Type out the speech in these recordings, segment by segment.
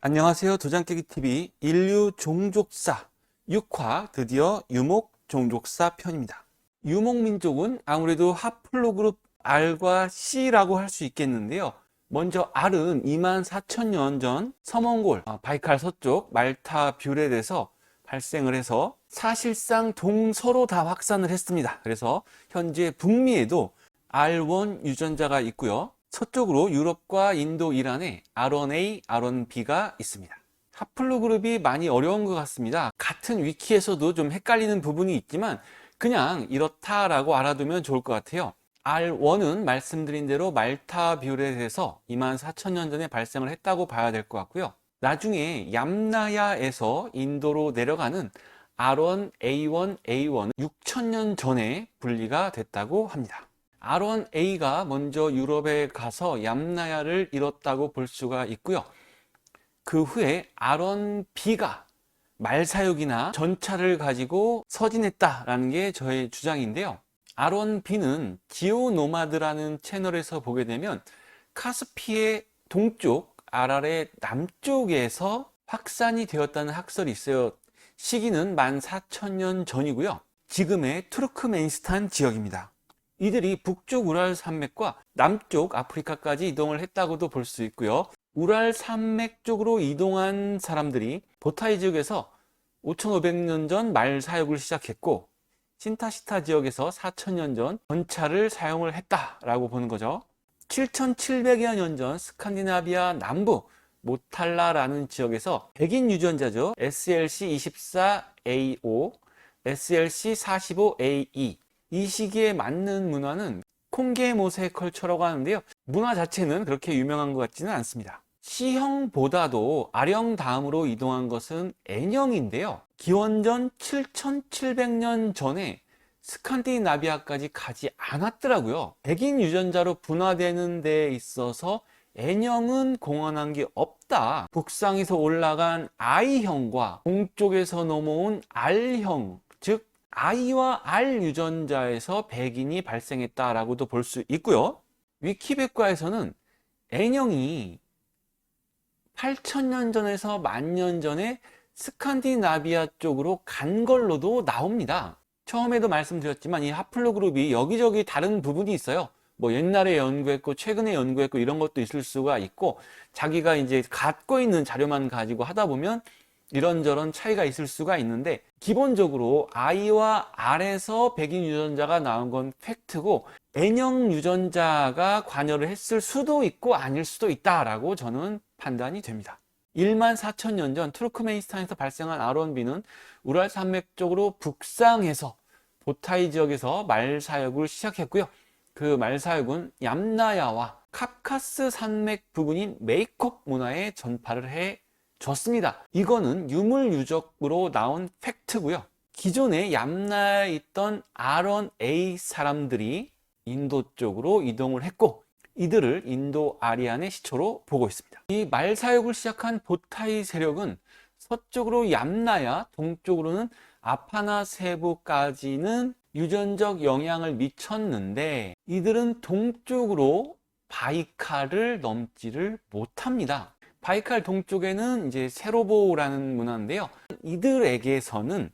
안녕하세요. 도장깨기 TV 인류 종족사 6화 드디어 유목 종족사 편입니다. 유목 민족은 아무래도 하플로그룹 R과 C라고 할 수 있겠는데요. 먼저 R은 2만 4천 년 전 서몽골 아, 바이칼 서쪽 말타 뷰렐에서 발생을 해서 사실상 동서로 다 확산을 했습니다. 그래서 현재 북미에도 R1 유전자가 있고요. 서쪽으로 유럽과 인도, 이란에 R1A, R1B가 있습니다. 하플로 그룹이 많이 어려운 것 같습니다. 같은 위키에서도 좀 헷갈리는 부분이 있지만 그냥 이렇다라고 알아두면 좋을 것 같아요. R1은 말씀드린 대로 말타 뷰렛에서 2만 4천 년 전에 발생을 했다고 봐야 될 것 같고요. 나중에 얌나야에서 인도로 내려가는 R1, A1, A1은 6천 년 전에 분리가 됐다고 합니다. R1A가 먼저 유럽에 가서 얌나야를 잃었다고 볼 수가 있고요. 그 후에 R1B가 말사육이나 전차를 가지고 서진했다라는 게 저의 주장인데요. R1B는 지오노마드라는 채널에서 보게 되면 카스피의 동쪽, 아랄의 남쪽에서 확산이 되었다는 학설이 있어요. 시기는 14,000년 전이고요. 지금의 투르크메니스탄 지역입니다. 이들이 북쪽 우랄 산맥과 남쪽 아프리카까지 이동을 했다고도 볼 수 있고요. 우랄 산맥 쪽으로 이동한 사람들이 보타이 지역에서 5,500년 전 말 사육을 시작했고 신타시타 지역에서 4,000년 전 전차를 사용을 했다라고 보는 거죠. 7,700여 년 전 스칸디나비아 남부 모탈라라는 지역에서 백인 유전자죠. SLC24AO, SLC45AE 이 시기에 맞는 문화는 콩게 모세 컬처라고 하는데요. 문화 자체는 그렇게 유명한 것 같지는 않습니다. C형보다도 R형 다음으로 이동한 것은 N형인데요. 기원전 7700년 전에 스칸디나비아까지 가지 않았더라고요. 백인 유전자로 분화되는 데 있어서 N형은 공헌한 게 없다. 북상에서 올라간 I형과 동쪽에서 넘어온 R형, 즉 I와 R 유전자에서 백인이 발생했다라고도 볼 수 있고요. 위키백과에서는 N형이 8천년 전에서 만 년 전에 스칸디나비아 쪽으로 간 걸로도 나옵니다. 처음에도 말씀드렸지만 이 하플로 그룹이 여기저기 다른 부분이 있어요. 뭐 옛날에 연구했고 최근에 연구했고 이런 것도 있을 수가 있고 자기가 이제 갖고 있는 자료만 가지고 하다 보면 이런저런 차이가 있을 수가 있는데 기본적으로 I와 R에서 백인 유전자가 나온 건 팩트고 N형 유전자가 관여를 했을 수도 있고 아닐 수도 있다라고 저는 판단이 됩니다. 1만 4천 년 전 투르크메니스탄에서 발생한 R1B는 우랄 산맥 쪽으로 북상해서 보타이 지역에서 말 사육을 시작했고요. 그 말 사육은 얌나야와 카카스 산맥 부근인 메이콕 문화에 전파를 해 줬습니다. 이거는 유물 유적으로 나온 팩트고요. 기존에 얌나에 있던 R1A 사람들이 인도 쪽으로 이동을 했고 이들을 인도 아리안의 시초로 보고 있습니다. 이 말사육을 시작한 보타이 세력은 서쪽으로 얌나야, 동쪽으로는 아파나 세부까지는 유전적 영향을 미쳤는데 이들은 동쪽으로 바이칼을 넘지를 못합니다. 바이칼 동쪽에는 이제 세로보라는 문화인데요. 이들에게서는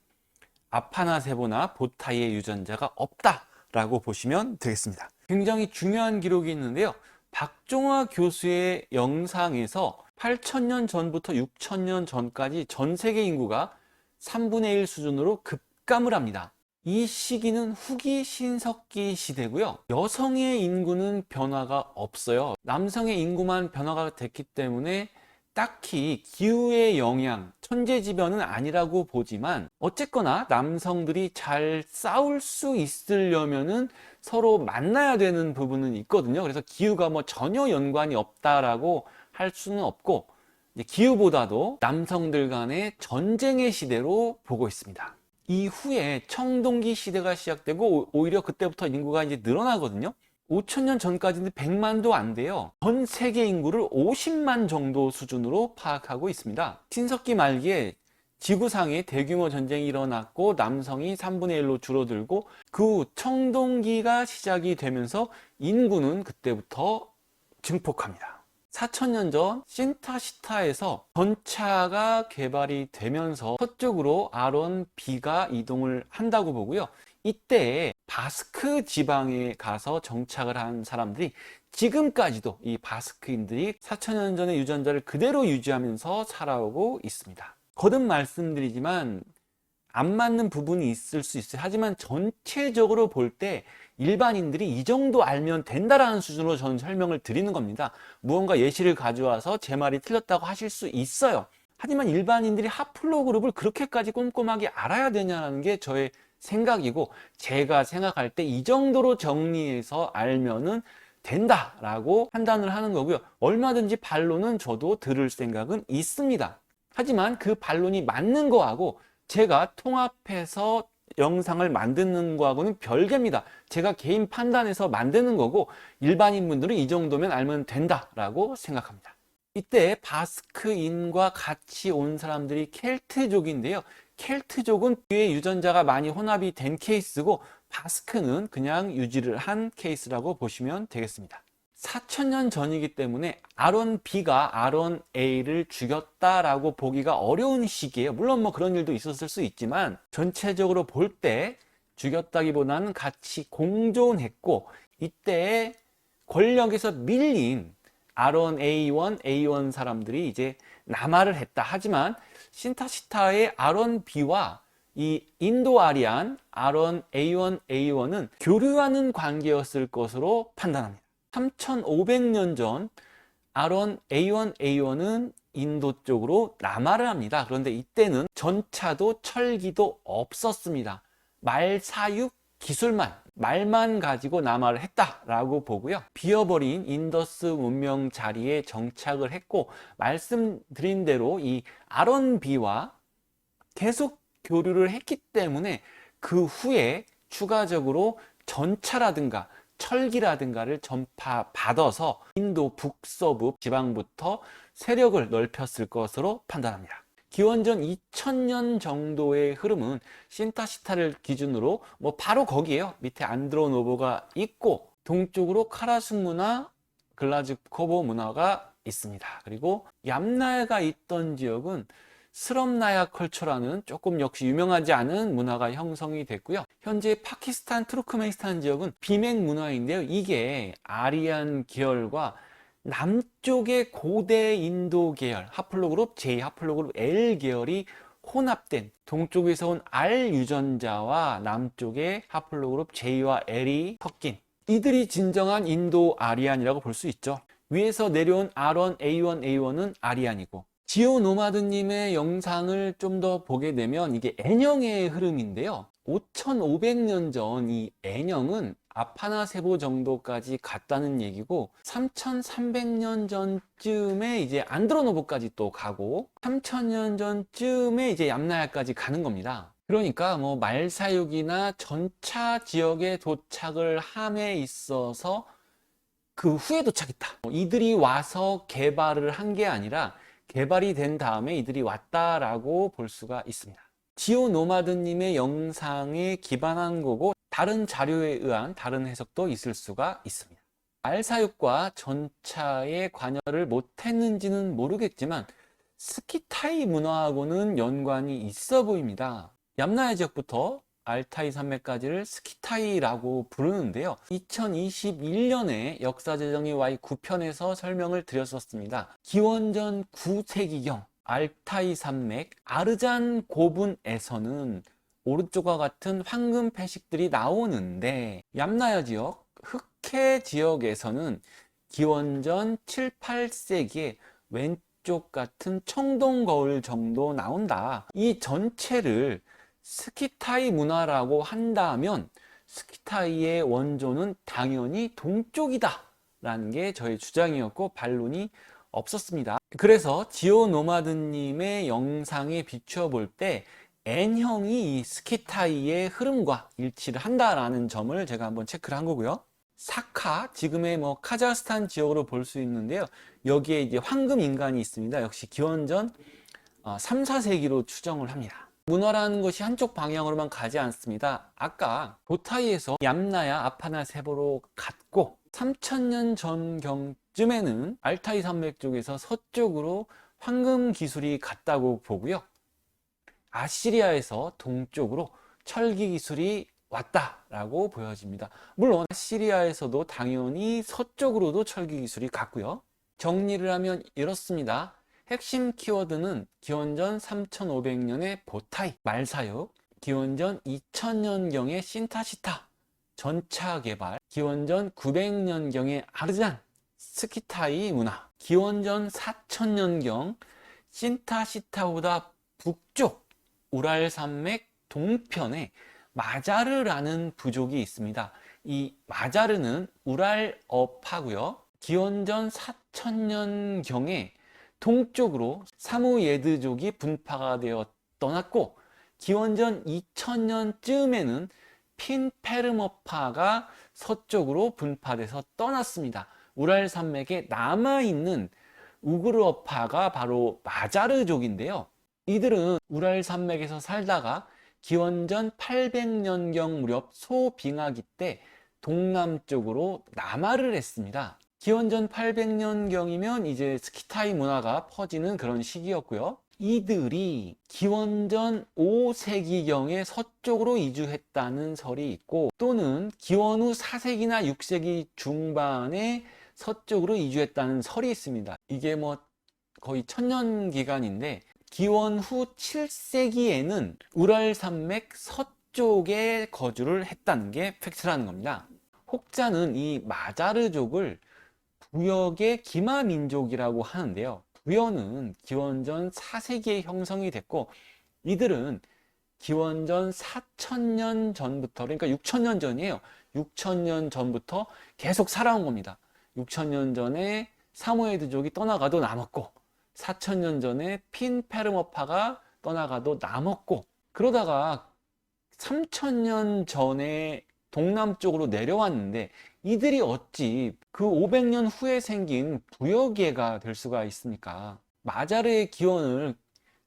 아파나세보나 보타이의 유전자가 없다라고 보시면 되겠습니다. 굉장히 중요한 기록이 있는데요. 박종화 교수의 영상에서 8천년 전부터 6천년 전까지 전 세계 인구가 3분의 1 수준으로 급감을 합니다. 이 시기는 후기 신석기 시대고요. 여성의 인구는 변화가 없어요. 남성의 인구만 변화가 됐기 때문에 딱히 기후의 영향, 천재지변은 아니라고 보지만 어쨌거나 남성들이 잘 싸울 수 있으려면은 서로 만나야 되는 부분은 있거든요. 그래서 기후가 뭐 전혀 연관이 없다라고 할 수는 없고 기후보다도 남성들 간의 전쟁의 시대로 보고 있습니다. 이후에 청동기 시대가 시작되고 오히려 그때부터 인구가 이제 늘어나거든요. 5천년 전까지는 100만도 안 돼요. 전 세계 인구를 50만 정도 수준으로 파악하고 있습니다. 신석기 말기에 지구상에 대규모 전쟁이 일어났고 남성이 3분의 1로 줄어들고 그 후 청동기가 시작이 되면서 인구는 그때부터 증폭합니다. 4천년 전 신타시타에서 전차가 개발이 되면서 서쪽으로 아론 B가 이동을 한다고 보고요. 이때 바스크 지방에 가서 정착을 한 사람들이 지금까지도 이 바스크인들이 4천년 전의 유전자를 그대로 유지하면서 살아오고 있습니다. 거듭 말씀드리지만 안 맞는 부분이 있을 수 있어요. 하지만 전체적으로 볼때 일반인들이 이 정도 알면 된다라는 수준으로 저는 설명을 드리는 겁니다. 무언가 예시를 가져와서 제 말이 틀렸다고 하실 수 있어요. 하지만 일반인들이 하플로 그룹을 그렇게까지 꼼꼼하게 알아야 되냐는 게 저의 생각이고 제가 생각할 때 이 정도로 정리해서 알면은 된다라고 판단을 하는 거고요. 얼마든지 반론은 저도 들을 생각은 있습니다. 하지만 그 반론이 맞는 거하고 제가 통합해서 영상을 만드는 거하고는 별개입니다. 제가 개인 판단해서 만드는 거고 일반인 분들은 이 정도면 알면 된다라고 생각합니다. 이때 바스크인과 같이 온 사람들이 켈트족인데요. 켈트족은 뒤에 유전자가 많이 혼합이 된 케이스고 바스크는 그냥 유지를 한 케이스라고 보시면 되겠습니다. 4천년 전이기 때문에 아론 B가 아론 A를 죽였다라고 보기가 어려운 시기예요. 물론 뭐 그런 일도 있었을 수 있지만 전체적으로 볼 때 죽였다기보다는 같이 공존했고 이때 권력에서 밀린 아론 A1, A1 사람들이 이제 남하를 했다. 하지만 신타시타의 아론 B와 이 인도 아리안 아론 A1, A1은 교류하는 관계였을 것으로 판단합니다. 3,500년 전 아론 A1, A1은 인도 쪽으로 남하를 합니다. 그런데 이때는 전차도 철기도 없었습니다. 말 사육 기술만 말만 가지고 남하를 했다라고 보고요. 비어버린 인더스 문명 자리에 정착을 했고 말씀드린 대로 이 아론 B와 계속 교류를 했기 때문에 그 후에 추가적으로 전차라든가 철기라든가를 전파 받아서 인도 북서부 지방부터 세력을 넓혔을 것으로 판단합니다. 기원전 2000년 정도의 흐름은 신타시타를 기준으로 뭐 바로 거기에요. 밑에 안드로노보가 있고 동쪽으로 카라sun 문화, 글라즈코보 문화가 있습니다. 그리고 얌나야가 있던 지역은 스럼나야 컬처라는 조금 역시 유명하지 않은 문화가 형성이 됐고요. 현재 파키스탄, 투르크메니스탄 지역은 비맹 문화인데요. 이게 아리안 계열과 남쪽의 고대 인도 계열, 하플로그룹 J, 하플로그룹 L 계열이 혼합된 동쪽에서 온 R 유전자와 남쪽의 하플로그룹 J와 L이 섞인 이들이 진정한 인도 아리안이라고 볼 수 있죠. 위에서 내려온 R1, A1, A1은 아리안이고 지오 노마드님의 영상을 좀 더 보게 되면 이게 N형의 흐름인데요. 5,500년 전 이 N형은 아파나세보 정도까지 갔다는 얘기고 3,300년 전쯤에 이제 안드로노보까지 또 가고 3,000년 전쯤에 이제 얌나야까지 가는 겁니다. 그러니까 뭐 말사육이나 전차 지역에 도착을 함에 있어서 그 후에 도착했다. 이들이 와서 개발을 한 게 아니라 개발이 된 다음에 이들이 왔다라고 볼 수가 있습니다. 지오 노마드님의 영상에 기반한 거고 다른 자료에 의한 다른 해석도 있을 수가 있습니다. 알사육과 전차에 관여를 못했는지는 모르겠지만 스키타이 문화하고는 연관이 있어 보입니다. 얌나야 지역부터 알타이 산맥까지를 스키타이라고 부르는데요. 2021년에 역사재정이 Y 9편에서 설명을 드렸었습니다. 기원전 9세기경 알타이 산맥 아르잔 고분에서는 오른쪽과 같은 황금 패식들이 나오는데 얌나야 지역, 흑해 지역에서는 기원전 7, 8세기에 왼쪽 같은 청동 거울 정도 나온다. 이 전체를 스키타이 문화라고 한다면 스키타이의 원조는 당연히 동쪽이다 라는 게 저의 주장이었고 반론이 없었습니다. 그래서 지오 노마드님의 영상에 비추어 볼 때 N형이 이 스키타이의 흐름과 일치를 한다라는 점을 제가 한번 체크를 한 거고요. 사카, 지금의 뭐 카자흐스탄 지역으로 볼 수 있는데요. 여기에 이제 황금 인간이 있습니다. 역시 기원전 3, 어, 4세기로 추정을 합니다. 문화라는 것이 한쪽 방향으로만 가지 않습니다. 아까 도타이에서 얌나야 아파나 세보로 갔고 3000년 전경 쯤에는 알타이 산맥 쪽에서 서쪽으로 황금 기술이 갔다고 보고요. 아시리아에서 동쪽으로 철기 기술이 왔다라고 보여집니다. 물론 아시리아에서도 당연히 서쪽으로도 철기 기술이 갔고요. 정리를 하면 이렇습니다. 핵심 키워드는 기원전 3500년의 보타이, 말사육, 기원전 2000년경의 신타시타, 전차 개발, 기원전 900년경의 아르잔, 스키타이 문화, 기원전 4000년경 신타시타보다 북쪽 우랄 산맥 동편에 마자르라는 부족이 있습니다. 이 마자르는 우랄업하고요. 기원전 4000년경에 동쪽으로 사무예드족이 분파가 되어 떠났고 기원전 2000년쯤에는 핀페르머파가 서쪽으로 분파돼서 떠났습니다. 우랄 산맥에 남아있는 우그르어파가 바로 마자르족인데요. 이들은 우랄 산맥에서 살다가 기원전 800년경 무렵 소빙하기 때 동남쪽으로 남하를 했습니다. 기원전 800년경이면 이제 스키타이 문화가 퍼지는 그런 시기였고요. 이들이 기원전 5세기경에 서쪽으로 이주했다는 설이 있고 또는 기원 후 4세기나 6세기 중반에 서쪽으로 이주했다는 설이 있습니다. 이게 뭐 거의 천년 기간인데 기원 후 7세기에는 우랄 산맥 서쪽에 거주를 했다는 게 팩트라는 겁니다. 혹자는 이 마자르족을 부역의 기마민족이라고 하는데요. 부여는 기원전 4세기에 형성이 됐고 이들은 기원전 4천년 전부터 그러니까 6천년 전이에요. 6천년 전부터 계속 살아온 겁니다. 6천년 전에 사모예드족이 떠나가도 남았고 4천년 전에 핀 페르머파가 떠나가도 남았고 그러다가 3천년 전에 동남쪽으로 내려왔는데 이들이 어찌 그 500년 후에 생긴 부여계가 될 수가 있습니까? 마자르의 기원을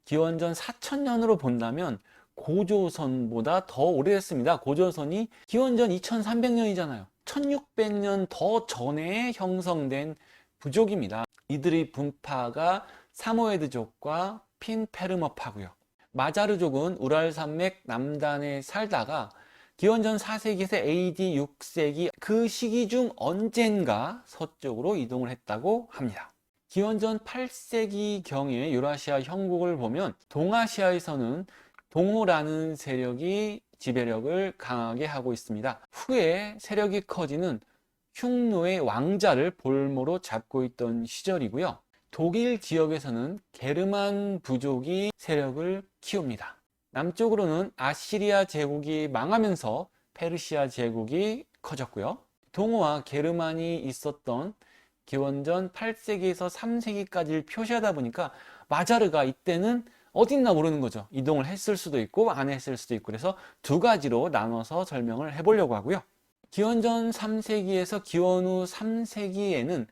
기원전 4000년으로 본다면 고조선보다 더 오래됐습니다. 고조선이 기원전 2300년이잖아요. 1600년 더 전에 형성된 부족입니다. 이들의 분파가 사모예드족과 핀페르머파고요. 마자르족은 우랄 산맥 남단에 살다가 기원전 4세기에서 AD 6세기 그 시기 중 언젠가 서쪽으로 이동을 했다고 합니다. 기원전 8세기 경에 유라시아 형국을 보면 동아시아에서는 동호라는 세력이 지배력을 강하게 하고 있습니다. 후에 세력이 커지는 흉노의 왕자를 볼모로 잡고 있던 시절이고요. 독일 지역에서는 게르만 부족이 세력을 키웁니다. 남쪽으로는 아시리아 제국이 망하면서 페르시아 제국이 커졌고요. 동호와 게르만이 있었던 기원전 8세기에서 3세기까지를 표시하다 보니까 마자르가 이때는 어딨나 모르는 거죠. 이동을 했을 수도 있고 안 했을 수도 있고 그래서 두 가지로 나눠서 설명을 해보려고 하고요. 기원전 3세기에서 기원 후 3세기에는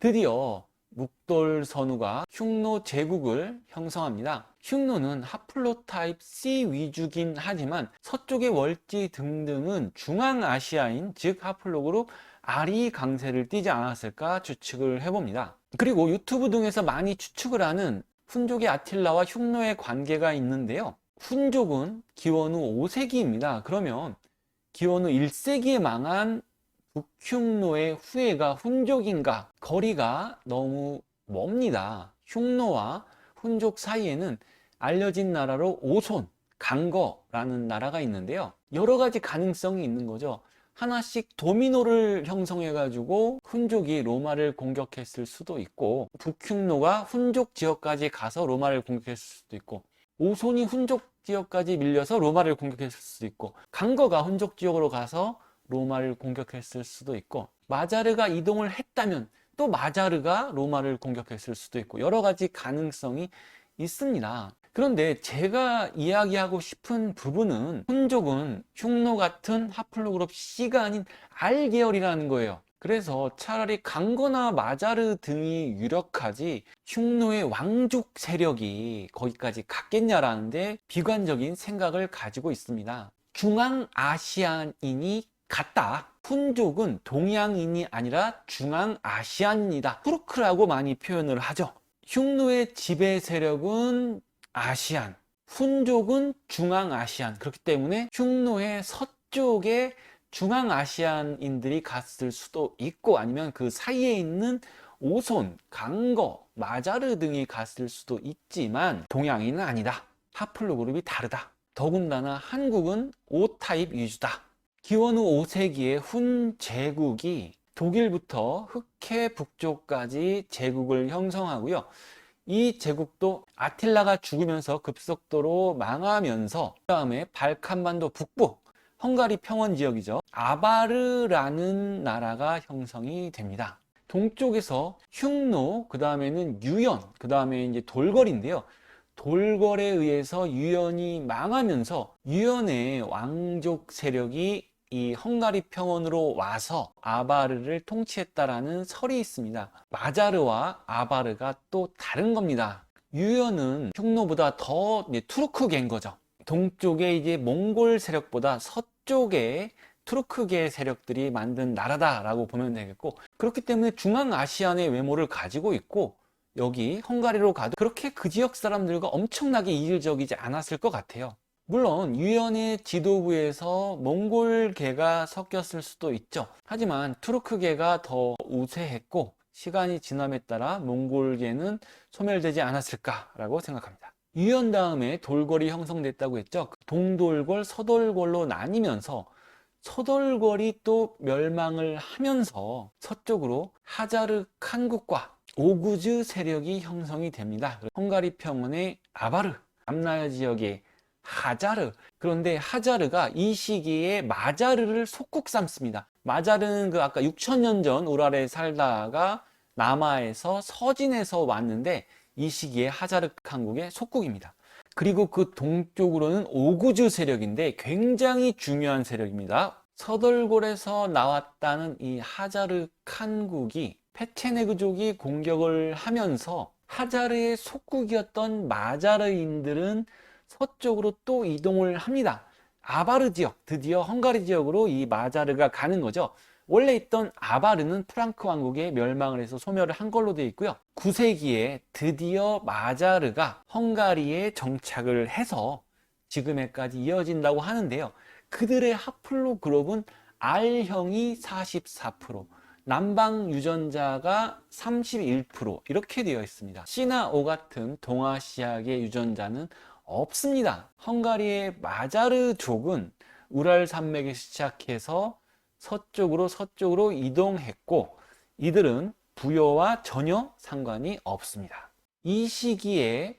드디어 묵돌 선우가 흉노 제국을 형성합니다. 흉노는 하플로 타입 C 위주긴 하지만 서쪽의 월지 등등은 중앙아시아인 즉 하플로그룹 R이 강세를 띠지 않았을까 추측을 해봅니다. 그리고 유튜브 등에서 많이 추측을 하는 훈족의 아틸라와 흉노의 관계가 있는데요. 훈족은 기원 후 5세기입니다. 그러면 기원 후 1세기에 망한 북흉노의 후예가 훈족인가? 거리가 너무 멉니다. 흉노와 훈족 사이에는 알려진 나라로 오손, 강거라는 나라가 있는데요. 여러 가지 가능성이 있는 거죠. 하나씩 도미노를 형성해가지고 훈족이 로마를 공격했을 수도 있고 북흉노가 훈족 지역까지 가서 로마를 공격했을 수도 있고 오손이 훈족 지역까지 밀려서 로마를 공격했을 수도 있고 강거가 훈족 지역으로 가서 로마를 공격했을 수도 있고 마자르가 이동을 했다면 또 마자르가 로마를 공격했을 수도 있고 여러 가지 가능성이 있습니다. 그런데 제가 이야기하고 싶은 부분은 훈족은 흉노 같은 하플로그룹 C가 아닌 R 계열이라는 거예요. 그래서 차라리 강거나 마자르 등이 유력하지 흉노의 왕족 세력이 거기까지 갔겠냐라는데 비관적인 생각을 가지고 있습니다. 중앙아시아인이 갔다. 훈족은 동양인이 아니라 중앙아시안이다. 투르크라고 많이 표현을 하죠. 흉노의 지배 세력은 아시안, 훈족은 중앙아시안. 그렇기 때문에 흉노의 서쪽에 중앙아시안인들이 갔을 수도 있고 아니면 그 사이에 있는 오손, 강거, 마자르 등이 갔을 수도 있지만 동양인은 아니다. 하플로 그룹이 다르다. 더군다나 한국은 O타입 위주다. 기원후 5세기에 훈 제국이 독일부터 흑해 북쪽까지 제국을 형성하고요. 이 제국도 아틸라가 죽으면서 급속도로 망하면서 그 다음에 발칸반도 북부 헝가리 평원 지역이죠. 아바르라는 나라가 형성이 됩니다. 동쪽에서 흉노, 그 다음에는 유연, 그 다음에 이제 돌걸인데요. 돌걸에 의해서 유연이 망하면서 유연의 왕족 세력이 이 헝가리 평원으로 와서 아바르를 통치했다라는 설이 있습니다. 마자르와 아바르가 또 다른 겁니다. 유연은 흉노보다 더 투르크계인 거죠. 동쪽에 이제 몽골 세력보다 서쪽에 투르크계 세력들이 만든 나라다라고 보면 되겠고 그렇기 때문에 중앙아시안의 외모를 가지고 있고 여기 헝가리로 가도 그렇게 그 지역 사람들과 엄청나게 이질적이지 않았을 것 같아요. 물론 유연의 지도부에서 몽골계가 섞였을 수도 있죠. 하지만 투르크계가 더 우세했고 시간이 지남에 따라 몽골계는 소멸되지 않았을까라고 생각합니다. 유연 다음에 돌궐이 형성됐다고 했죠. 동돌궐, 서돌궐로 나뉘면서 서돌궐이 또 멸망을 하면서 서쪽으로 하자르 칸국과 오구즈 세력이 형성이 됩니다. 헝가리 평원의 아바르, 남나야 지역의 하자르. 그런데 하자르가 이 시기에 마자르를 속국 삼습니다. 마자르는 그 아까 6천년 전 우랄에 살다가 남하에서 서진에서 왔는데 이 시기에 하자르 칸국의 속국입니다. 그리고 그 동쪽으로는 오구즈 세력인데 굉장히 중요한 세력입니다. 서덜골에서 나왔다는 이 하자르 칸국이 페체네그족이 공격을 하면서 하자르의 속국이었던 마자르인들은 서쪽으로 또 이동을 합니다. 아바르 지역, 드디어 헝가리 지역으로 이 마자르가 가는 거죠. 원래 있던 아바르는 프랑크 왕국의 멸망을 해서 소멸을 한 걸로 되어 있고요. 9세기에 드디어 마자르가 헝가리에 정착을 해서 지금에까지 이어진다고 하는데요. 그들의 하플로 그룹은 R형이 44%, 남방 유전자가 31% 이렇게 되어 있습니다. C나 O 같은 동아시아계 유전자는 없습니다. 헝가리의 마자르족은 우랄 산맥에 시작해서 서쪽으로 서쪽으로 이동했고 이들은 부여와 전혀 상관이 없습니다. 이 시기에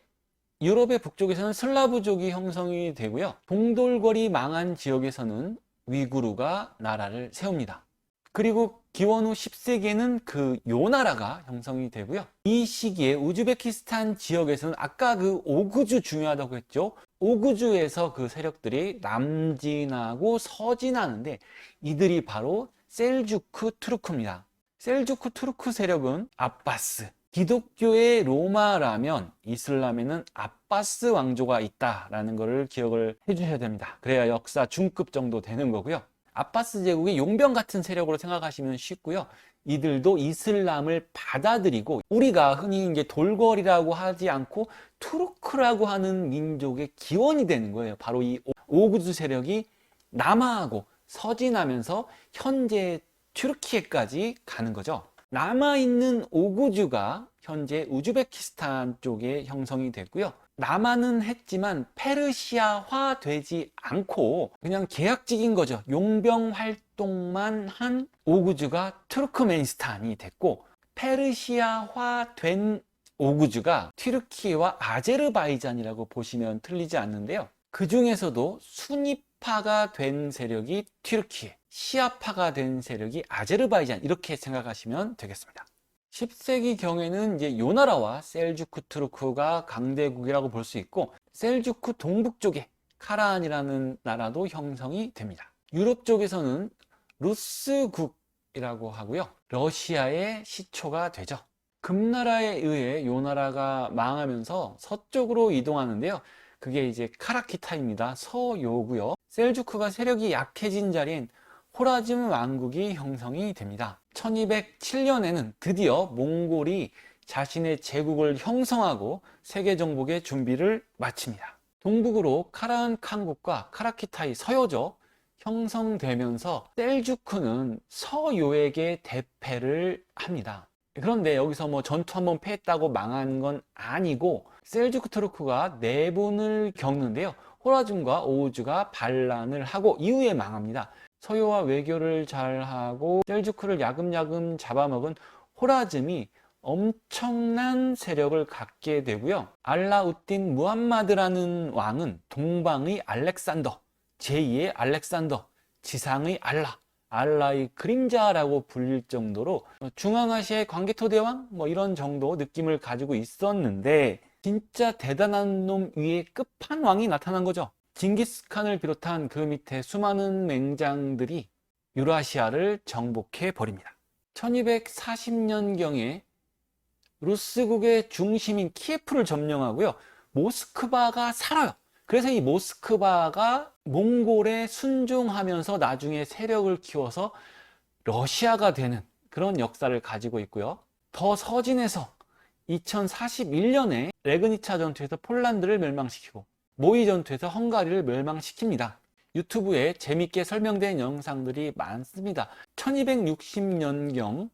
유럽의 북쪽에서는 슬라브족이 형성이 되고요. 동돌궐이 망한 지역에서는 위구르가 나라를 세웁니다. 그리고 기원 후 10세기에는 그 요나라가 형성이 되고요. 이 시기에 우즈베키스탄 지역에서는 아까 그 오구주 중요하다고 했죠. 오구주에서 그 세력들이 남진하고 서진하는데 이들이 바로 셀주크 투르크입니다. 셀주크 투르크 세력은 아바스, 기독교의 로마라면 이슬람에는 아바스 왕조가 있다라는 것을 기억을 해주셔야 됩니다. 그래야 역사 중급 정도 되는 거고요. 아바스 제국이 용병 같은 세력으로 생각하시면 쉽고요. 이들도 이슬람을 받아들이고 우리가 흔히 이제 돌궐이라고 하지 않고 투르크라고 하는 민족의 기원이 되는 거예요. 바로 이 오구즈 세력이 남하하고 서진하면서 현재 튀르키예까지 가는 거죠. 남아있는 오구즈가 현재 우즈베키스탄 쪽에 형성이 됐고요. 남아는 했지만 페르시아화 되지 않고 그냥 계약직인 거죠. 용병 활동만 한 오구즈가 투르크메니스탄이 됐고 페르시아화 된 오구즈가 튀르키예와 아제르바이잔이라고 보시면 틀리지 않는데요. 그 중에서도 순위파가 된 세력이 튀르키예, 시아파가 된 세력이 아제르바이잔 이렇게 생각하시면 되겠습니다. 10세기 경에는 이제 요나라와 셀주크 투르크가 강대국이라고 볼 수 있고 셀주크 동북 쪽에 카라한이라는 나라도 형성이 됩니다. 유럽 쪽에서는 루스국이라고 하고요. 러시아의 시초가 되죠. 금나라에 의해 요나라가 망하면서 서쪽으로 이동하는데요. 그게 이제 카라키타입니다. 서요고요. 셀주크가 세력이 약해진 자리엔 호라즘 왕국이 형성이 됩니다. 1207년에는 드디어 몽골이 자신의 제국을 형성하고 세계 정복의 준비를 마칩니다. 동북으로 카라한 칸국과 카라키타이 서요적 형성되면서 셀주크는 서요에게 대패를 합니다. 그런데 여기서 뭐 전투 한번 패했다고 망한 건 아니고 셀주크 트루크가 내분을 겪는데요. 호라즘과 오우즈가 반란을 하고 이후에 망합니다. 서요와 외교를 잘하고 셀주크를 야금야금 잡아먹은 호라즘이 엄청난 세력을 갖게 되고요. 알라우딘 무함마드라는 왕은 동방의 알렉산더, 제2의 알렉산더, 지상의 알라, 알라의 그림자라고 불릴 정도로 중앙아시아의 광개토대왕 뭐 이런 정도 느낌을 가지고 있었는데 진짜 대단한 놈 위에 끝판왕이 나타난 거죠. 징기스칸을 비롯한 그 밑에 수많은 맹장들이 유라시아를 정복해 버립니다. 1240년경에 루스국의 중심인 키예프를 점령하고요. 모스크바가 살아요. 그래서 이 모스크바가 몽골에 순종하면서 나중에 세력을 키워서 러시아가 되는 그런 역사를 가지고 있고요. 더 서진에서 2041년에 레그니차 전투에서 폴란드를 멸망시키고 모이 전투에서 헝가리를 멸망시킵니다. 유튜브에 재밌게 설명된 영상들이 많습니다. 1260년경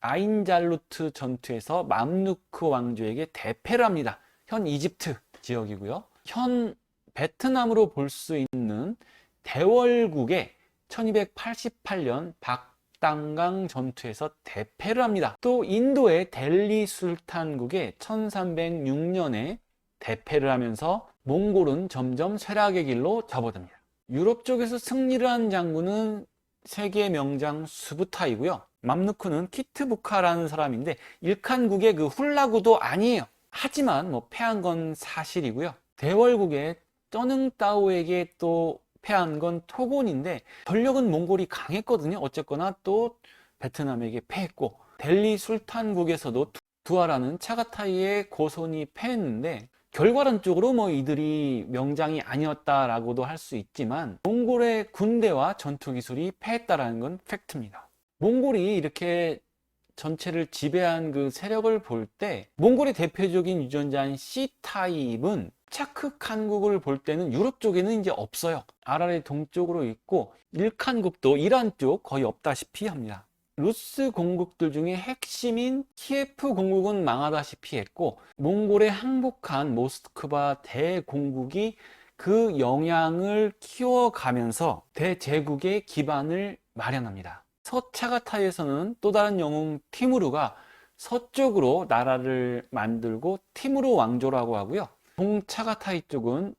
아인잘루트 전투에서 맘루크 왕조에게 대패를 합니다. 현 이집트 지역이고요. 현 베트남으로 볼 수 있는 대월국에 1288년 박당강 전투에서 대패를 합니다. 또 인도의 델리 술탄국에 1306년에 대패를 하면서 몽골은 점점 쇠락의 길로 접어듭니다. 유럽 쪽에서 승리를 한 장군은 세계 명장 수부타이고요. 맘누크는 키트부카라는 사람인데 일칸국의 그 훌라구도 아니에요. 하지만 뭐 패한 건 사실이고요. 대월국의 쩌능따오에게 또 패한 건 토곤인데 전력은 몽골이 강했거든요. 어쨌거나 또 베트남에게 패했고 델리 술탄국에서도 두아라는 차가타이의 고손이 패했는데 결과론적으로 뭐 이들이 명장이 아니었다라고도 할 수 있지만 몽골의 군대와 전투 기술이 패했다라는 건 팩트입니다. 몽골이 이렇게 전체를 지배한 그 세력을 볼 때 몽골의 대표적인 유전자인 C타입은 차크 칸국을 볼 때는 유럽 쪽에는 이제 없어요. 아라레 동쪽으로 있고 일칸국도 이란 쪽 거의 없다시피 합니다. 루스 공국들 중에 핵심인 키예프 공국은 망하다시피 했고 몽골에 항복한 모스크바 대공국이 그 영향을 키워가면서 대제국의 기반을 마련합니다. 서차가타이에서는 또 다른 영웅 티무르가 서쪽으로 나라를 만들고 티무르 왕조라고 하고요. 동차가타이 쪽은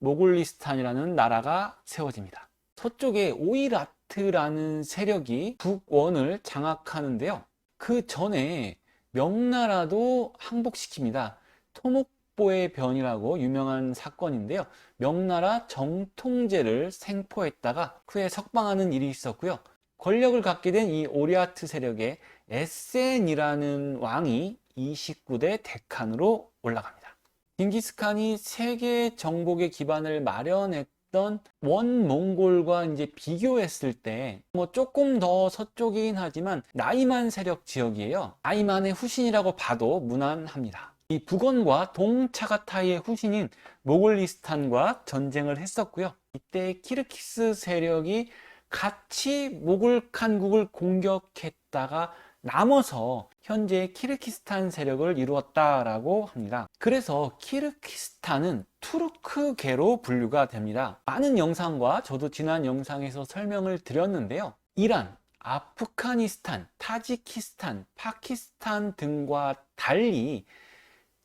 모골리스탄이라는 나라가 세워집니다. 서쪽에 오이 라트라는 세력이 북원을 장악하는데요. 그 전에 명나라도 항복시킵니다. 토목보의 변이라고 유명한 사건인데요. 명나라 정통제를 생포했다가 후에 석방하는 일이 있었고요. 권력을 갖게 된 이 오리아트 세력의 에센이라는 왕이 29대 데칸으로 올라갑니다. 징기스칸이 세계 정복의 기반을 마련했 던 원몽골과 이제 비교했을 때 뭐 조금 더 서쪽이긴 하지만 나이만 세력 지역이에요. 나이만의 후신이라고 봐도 무난합니다. 이 북원과 동차가타이의 후신인 모골리스탄과 전쟁을 했었고요. 이때 키르키스 세력이 같이 모골 칸국을 공격했다가 남아서 현재 키르키스탄 세력을 이루었다라고 합니다. 그래서 키르키스탄은 투르크계로 분류가 됩니다. 많은 영상과 저도 지난 영상에서 설명을 드렸는데요. 이란, 아프가니스탄, 타지키스탄, 파키스탄 등과 달리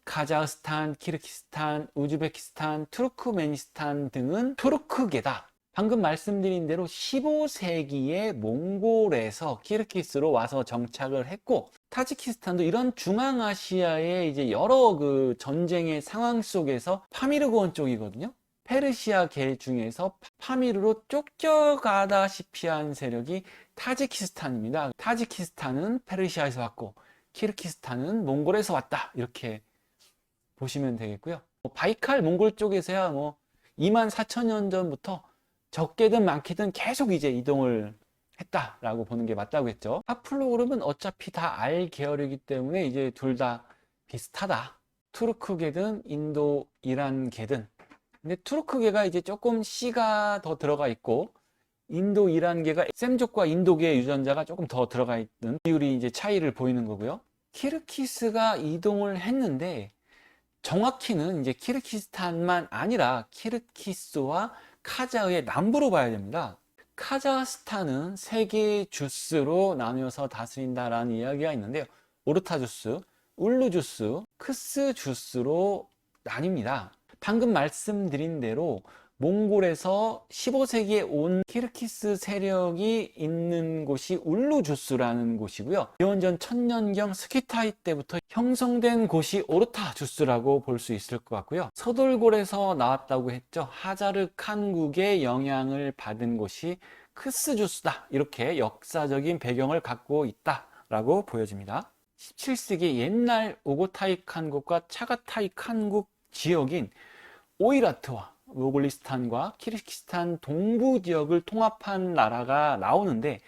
카자흐스탄, 키르키스탄, 우즈베키스탄, 투르크메니스탄 등은 투르크계다. 방금 말씀드린 대로 15세기에 몽골에서 키르키스로 와서 정착을 했고 타지키스탄도 이런 중앙아시아의 이제 여러 그 전쟁의 상황 속에서 파미르고원 쪽이거든요. 페르시아계 중에서 파미르로 쫓겨가다시피 한 세력이 타지키스탄입니다. 타지키스탄은 페르시아에서 왔고 키르키스탄은 몽골에서 왔다. 이렇게 보시면 되겠고요. 뭐 바이칼 몽골 쪽에서야 뭐 2만 4천 년 전부터 적게든 많게든 계속 이제 이동을 했다라고 보는 게 맞다고 했죠. 하플로그룹은 어차피 다알 계열이기 때문에 이제 둘 다 비슷하다. 투르크계든 인도 이란계든 근데 투르크계가 이제 조금 C가 더 들어가 있고 인도 이란계가 셈족과 인도계 유전자가 조금 더 들어가 있는 비율이 이제 차이를 보이는 거고요. 키르키스가 이동을 했는데 정확히는 이제 키르키스탄만 아니라 키르키스와 카자흐의 남부로 봐야 됩니다. 카자흐스탄은 세 개의 주스로 나누어서 다스린다라는 이야기가 있는데요. 오르타 주스, 울루 주스, 크스 주스로 나뉩니다. 방금 말씀드린 대로 몽골에서 15세기에 온 키르키스 세력이 있는 곳이 울루주스라는 곳이고요. 기원전 천년경 스키타이 때부터 형성된 곳이 오르타 주스라고 볼 수 있을 것 같고요. 서돌골에서 나왔다고 했죠. 하자르 칸국의 영향을 받은 곳이 크스 주스다. 이렇게 역사적인 배경을 갖고 있다라고 보여집니다. 17세기 옛날 오고타이 칸국과 차가타이 칸국 지역인 오이라트와 모골리스탄과 키르기스탄 동부 지역을 통합한 나라가 나오는데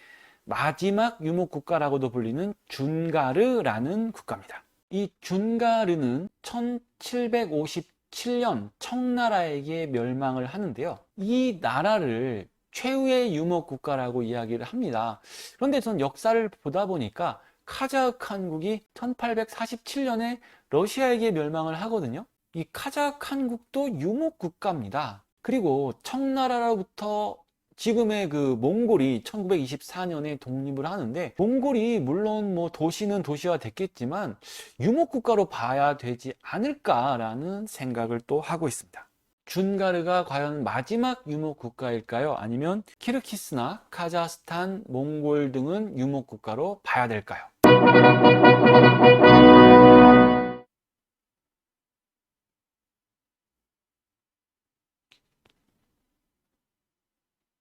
마지막 유목 국가라고도 불리는 준가르라는 국가입니다. 이 준가르는 1757년 청나라에게 멸망을 하는데요. 이 나라를 최후의 유목 국가라고 이야기를 합니다. 그런데 전 역사를 보다 보니까 카자흐 칸국이 1847년에 러시아에게 멸망을 하거든요. 이 카자흐 칸국도 유목 국가입니다. 그리고 청나라로부터 지금의 그 몽골이 1924년에 독립을 하는데 몽골이 물론 뭐 도시는 도시화 됐겠지만 유목 국가로 봐야 되지 않을까라는 생각을 또 하고 있습니다. 준가르가 과연 마지막 유목 국가일까요? 아니면 키르키스나 카자흐스탄, 몽골 등은 유목 국가로 봐야 될까요?